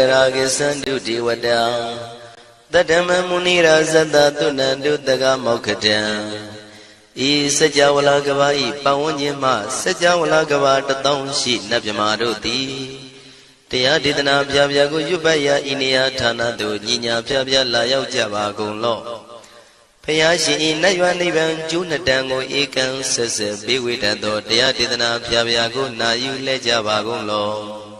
တရာကိသန္တုဒေဝတာတတ္တမမုနိရာဇတသုဏန္တုတကမောက္ခတံဤစัจ java လာကဘာဤပတ်ဝန်းကျင်မှစัจ java လာကဘာတသောရှိနတ်မြမာတို့သည်တရားဒေသနာပြပြကိုရွတ်ပတ်ရာဤနေရာဌာနသို့ညီညာပြပြလာရောက်ကြပါကုန်လော့ဖယားရှင်ဤနတ်ရွာနိဗ္ဗာန်ကျိုးနှစ်တန်ကိုဧကံဆက်ဆက်ပေးဝေတတ်သောတရားဒေသနာပြပြကိုနာယူလဲကြပါကုန်လော့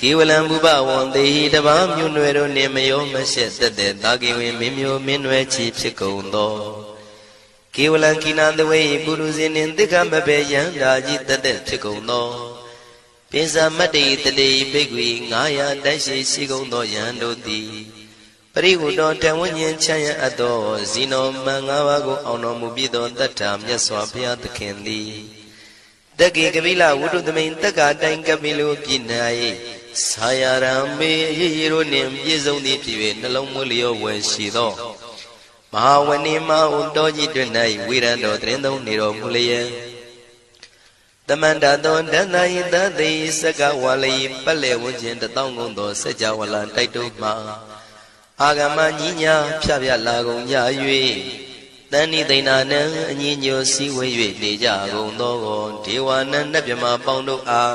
ကေဝလံဘုဘဝံတေဟိတပားမြို့နွယ်တို့နှင့်မယောမရှက်သက်တဲ့တာကိဝင်မင်းမျိုးမင်းနွယ်ချီဖြစ်ကုန်သောကေဝလံကိနာတဝေပုရုဇဉ်နှင့်တိက္ခမဘေယံဓာကြီးသက်တဲ့ဖြစ်ကုန်သောပိစမတ္တိတတိဘိက္ခွေ900တိုက်ရှိရှိကုန်သောယံတို့သည်ပရိဝတ္တောတဝဉ္ဉ္ချမ်းရအပ်သောဇီနောမံ၅ပါးကိုအောင်တော်မူပြီးသောတတ္ထာမြတ်စွာဘုရားသခင်သည်တက္ကေကပိလဝုဒ္ဓသမိန်တက္ကာတိုင်ကပိလိုပြည်၌ ဆာယရံမေရေရေတို့နှင့်ပြည့်စုံသည်ဖြစ်၍နှလုံးမွေးလျောဝယ်ရှိသောမဟာဝဏိမဟုတောကြီးတွင်၌ဝိရံတော်တရင်သုံးနေတော်မူလျက်တမန္တသောဒန္တယိတသိစကဝါလိပက်လေဝဉ္ခြင်းတသောင်းကုန်သောစัจ java လာတိုက်တုမှအာဂမညီညာဖြဖြလာကုန်ကြ၍တဏိသိဏနံအညီညွတ်စည်းဝေး၍နေကြကုန်သောဒေဝနံနတ်မြမပေါင်းတို့အား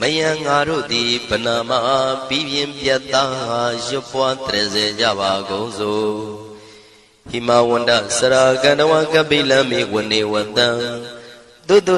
မယံငါတို့သည်ဗနာမပြီးပြင်းပြတ်သားရွတ်ပွားတရစေကြပါကုန်စို့ဟိမဝန္ဒစရာကန္တဝကပိလံမေဝနေဝတံသုတ